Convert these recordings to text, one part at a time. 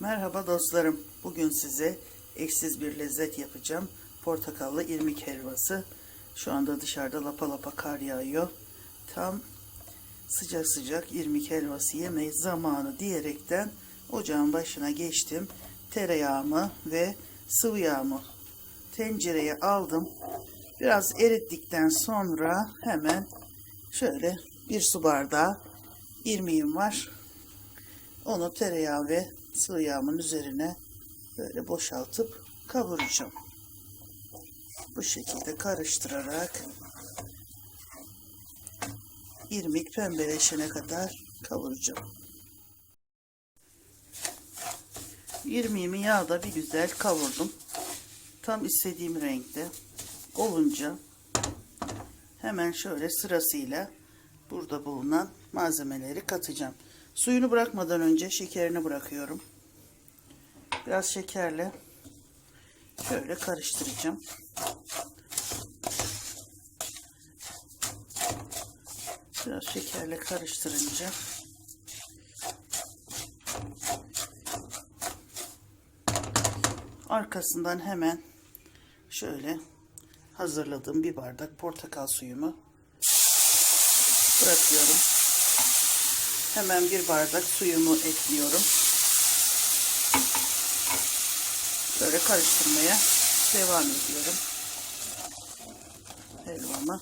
Merhaba dostlarım. Bugün size eşsiz bir lezzet yapacağım. Portakallı irmik helvası. Şu anda dışarıda lapa lapa kar yağıyor. Tam sıcak sıcak irmik helvası yeme zamanı diyerekten ocağın başına geçtim. Tereyağımı ve sıvı yağımı tencereye aldım. Biraz erittikten sonra hemen şöyle bir su bardağı irmiğim var. Onu tereyağı ve sıvı yağımın üzerine böyle boşaltıp kavuracağım. Bu şekilde karıştırarak irmik pembeleşene kadar kavuracağım. İrmiğimi yağda bir güzel kavurdum. Tam istediğim renkte olunca hemen şöyle sırasıyla burada bulunan malzemeleri katacağım. Suyunu bırakmadan önce şekerini bırakıyorum. Biraz şekerle şöyle karıştıracağım. Biraz şekerle karıştırınca arkasından hemen şöyle hazırladığım bir bardak portakal suyumu bırakıyorum. Hemen bir bardak suyumu ekliyorum. Böyle karıştırmaya devam ediyorum. Helvamı.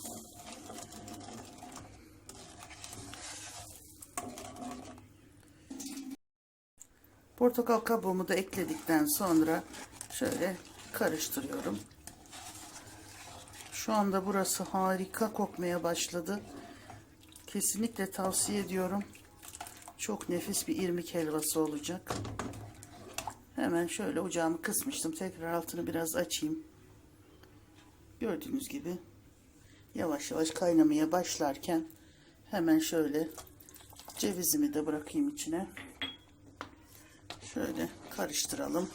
Portakal kabuğumu da ekledikten sonra şöyle karıştırıyorum. Şu anda burası harika kokmaya başladı. Kesinlikle tavsiye ediyorum. Çok nefis bir irmik helvası olacak. Hemen şöyle ocağımı kısmıştım. Tekrar altını biraz açayım. Gördüğünüz gibi yavaş yavaş kaynamaya başlarken hemen şöyle cevizimi de bırakayım içine. Şöyle karıştıralım.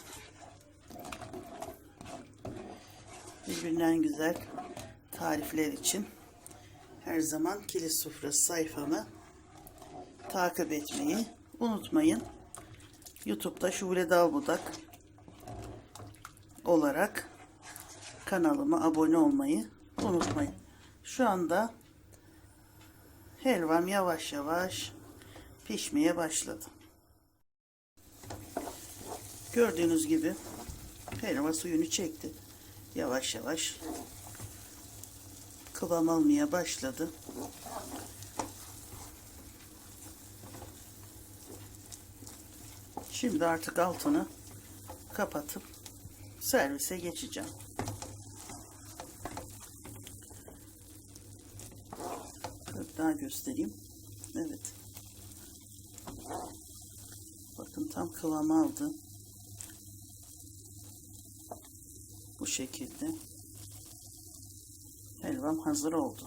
Birbirinden güzel tarifler için her zaman kilit sofrası sayfamı takip etmeyi unutmayın. YouTube'da Şule Dalbudak olarak kanalıma abone olmayı unutmayın. Şu anda helvam yavaş yavaş pişmeye başladı. Gördüğünüz gibi helva suyunu çekti. Yavaş yavaş kıvam almaya başladı. Şimdi artık altını kapatıp servise geçeceğim. Daha göstereyim. Evet. Bakın tam kıvam aldı. Bu şekilde helvam hazır oldu.